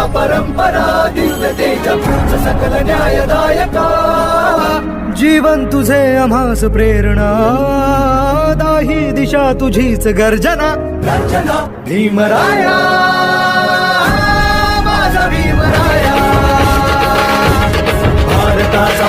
या परंपरा दिव्य तेज सकल न्यायदायका। जीवन तुझे अमास प्रेरणा दाही दिशा तुझीच गर्जना। गर्जना भीमराया माझा भीमराया। भारताचा